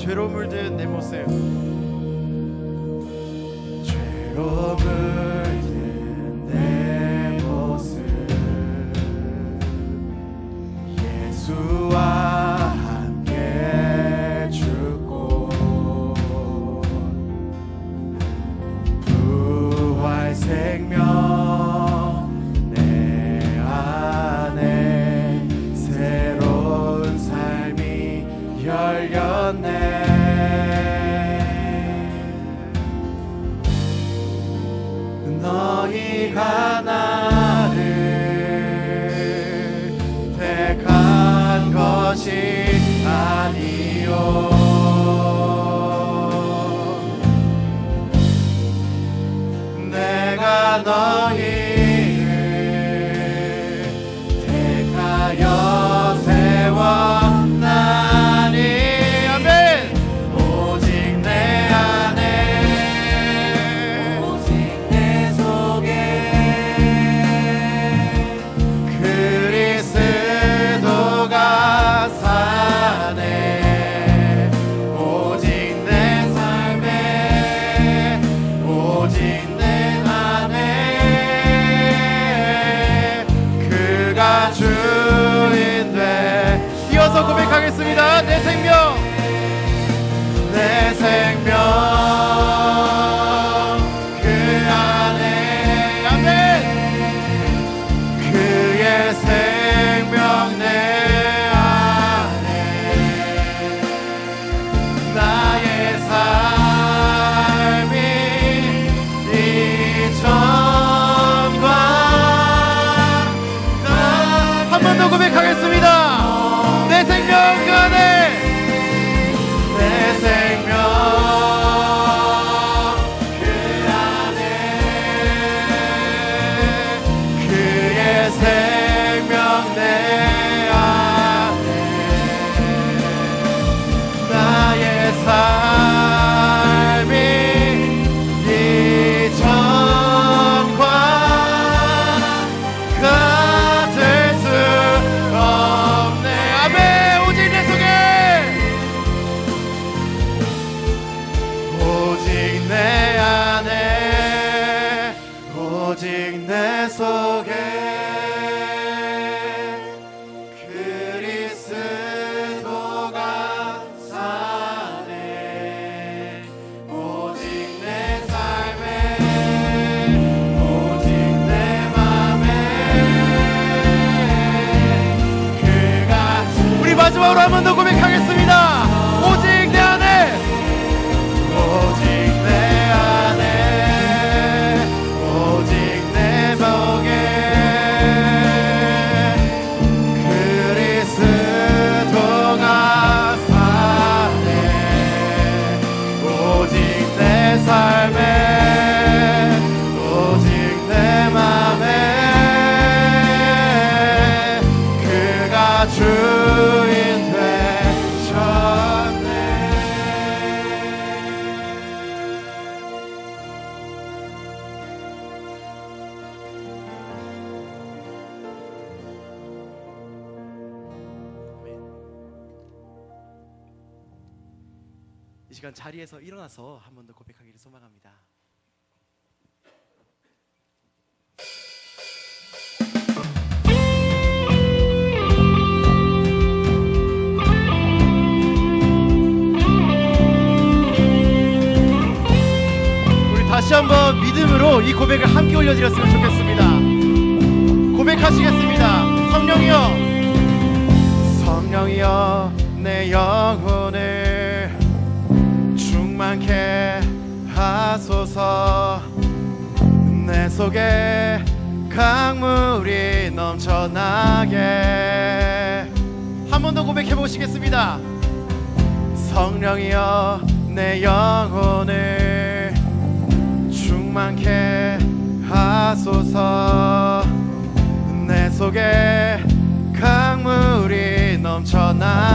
죄로 물든 내 모습. 내가 우리 마지막으로 한번 더 고백하겠습니다 이 시간 자리에서 일어나서 한 번 더 고백하기를 소망합니다. 우리 다시 한번 믿음으로 이 고백을 함께 올려드렸으면 좋겠습니다. 고백하시겠습니다. 성령이여, 성령이여, 내 영혼을 충만케 하소서. 내 속에 강물이 넘쳐나게. 한 번 더 고백해 보시겠습니다. 성령이여 내 영혼을 충만케 하소서 내 속에 강물이 넘쳐나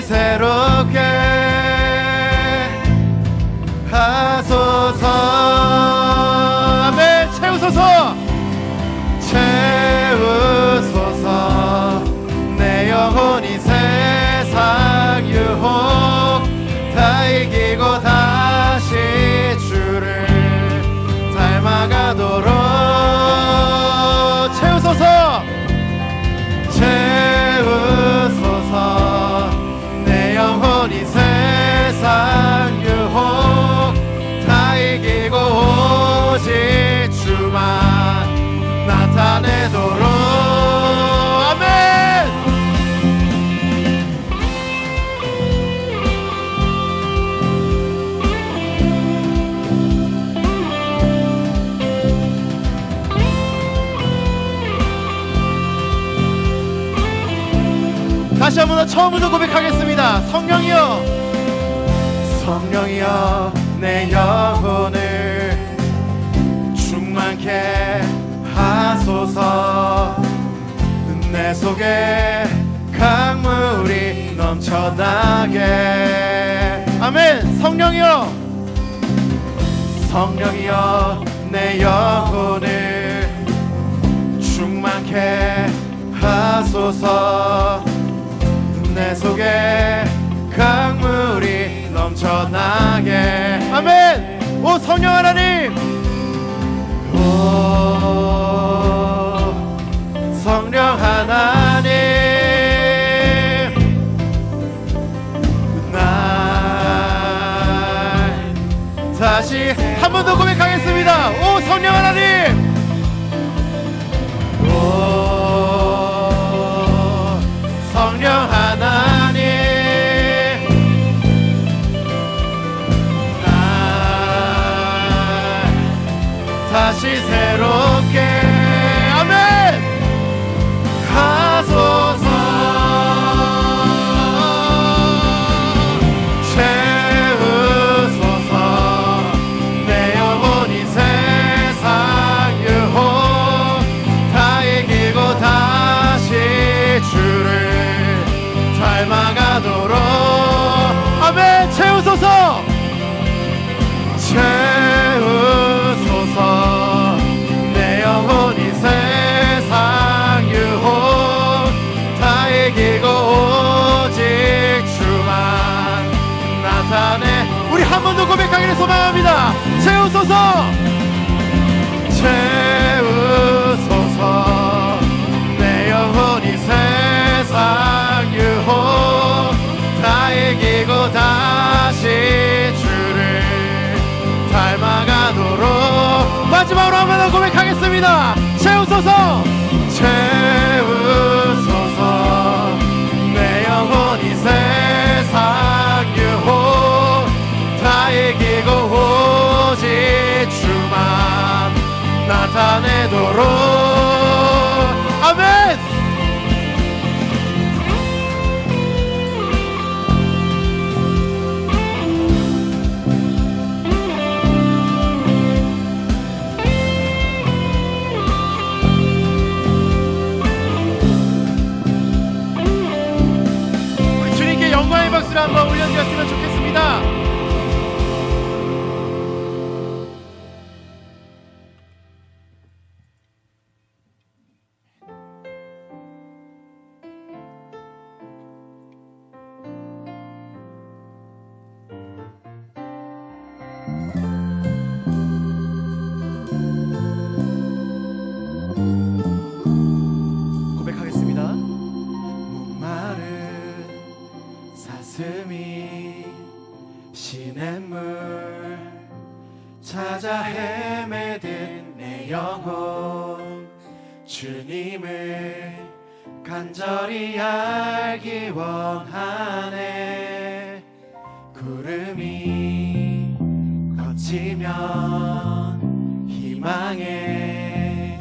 새롭게 다시 한 번 더 처음부터 고백하겠습니다. 성령이여, 성령이여, 내 영혼을 충만케 하소서. 내 속에 강물이 넘쳐나게. 아멘. 성령이여, 성령이여, 내 영혼을 충만케 하소서. 내 속에 강물이 넘쳐나게. 아멘. 오 성령 하나님 채우소서. 채우소서. 내 영혼이 세상 유혹 다 이기고 오직 주만 나타내도록 간절히 알기 원하네. 구름이 거치면 희망의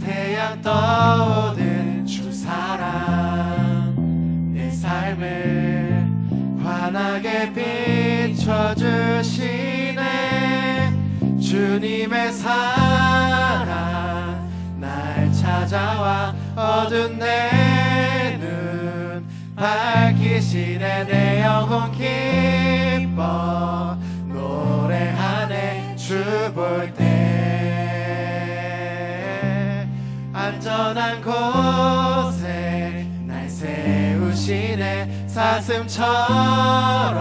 태양 떠오른 주 사랑 내 삶을 환하게 비춰주시네. 주님의 사랑 날 찾아와 어두운 내눈 밝히시네. 내 영혼 기뻐. 노래하네. 주 볼 때. 안전한 곳에 날 세우시네. 사슴처럼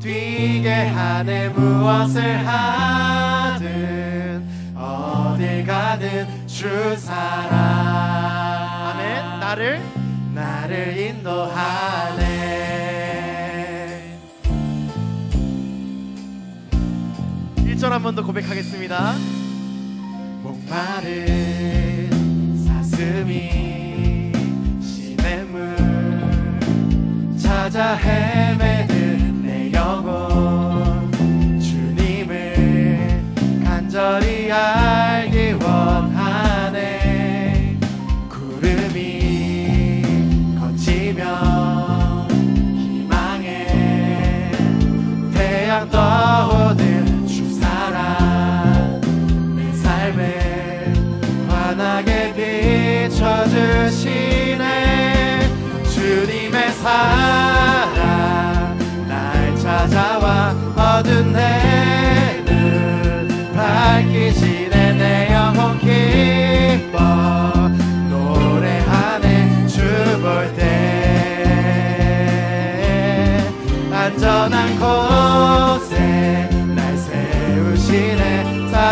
뛰게 하네. 무엇을 하든 어딜 가든 주 사랑 아멘. 나를? 나를 인도하네. 1절 한 번 더 고백하겠습니다. 목마른 사슴이 시냇물 찾아 헤매는 내 영혼. 주님을 간절히 알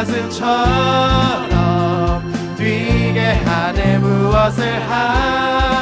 사슴처럼 뛰게 하네 무엇을 하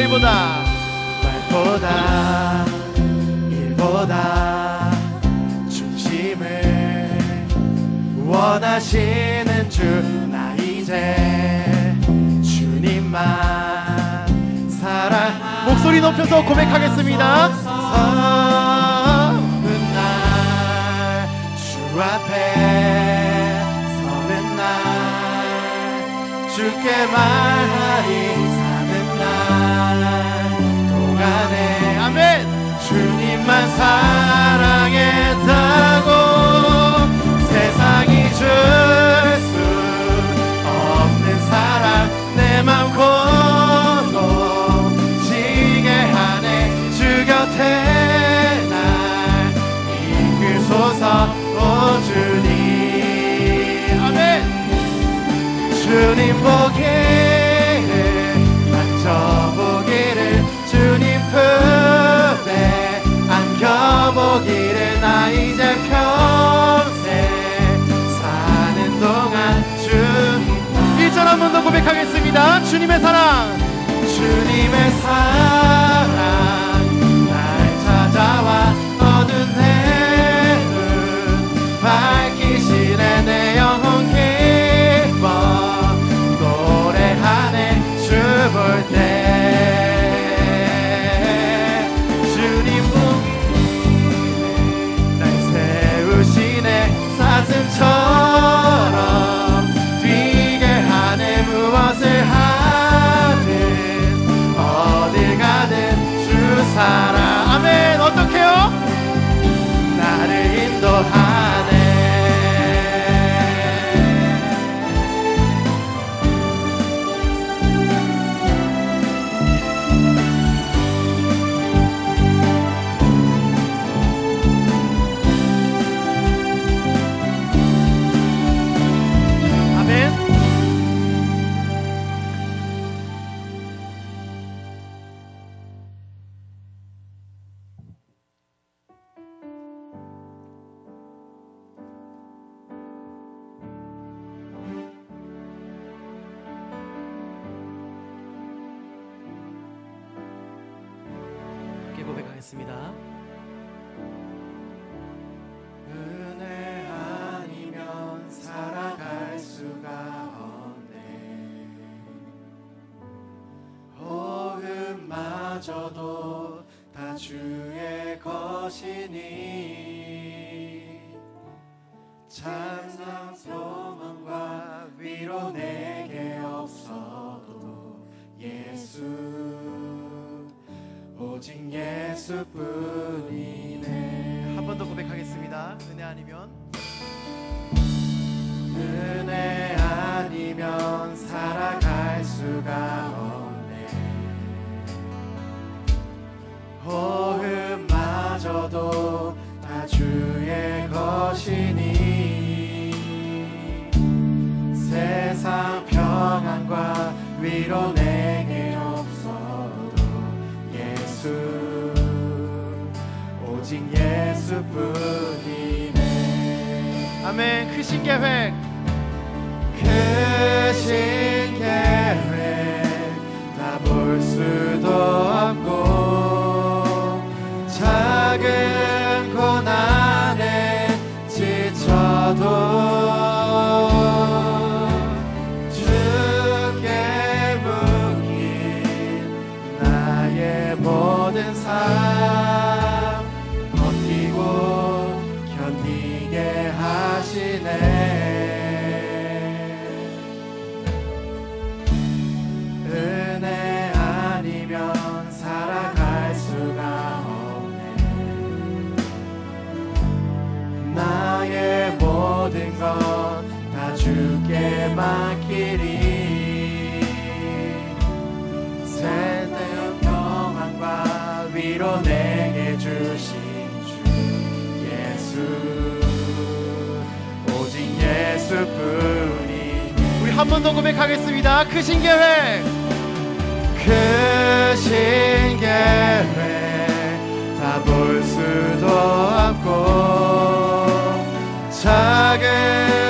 일보다. 말보다 일보다 중심을 원하시는 주 나 이제 주님만 사랑. 목소리 높여서 고백하겠습니다. 서는 날주 앞에 서는 날 주께 말하리 안에 아멘. 주님만 사랑했다고 세상이 줄수 없는 사랑 내맘 고동지게 하네. 주 곁에 날 이끌소서 사랑. 주님의 사랑 다 주의 것이니 찬양 소망과 위로 내게 없어도 예수 오직 예수뿐이네 한 번 더 고백하겠습니다. 은혜 아니면 은혜 아니면 살아갈 수가 없 호흡마저도 다 주의 것이니 세상 평안과 위로 내게 없어도 예수 오직 예수뿐이네 아멘. 크신 계획 크신 고백하겠습니다. 크신 계획 크신 계획 다 볼 수도 없고 작은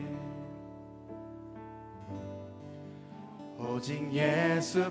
오직 예수뿐이네.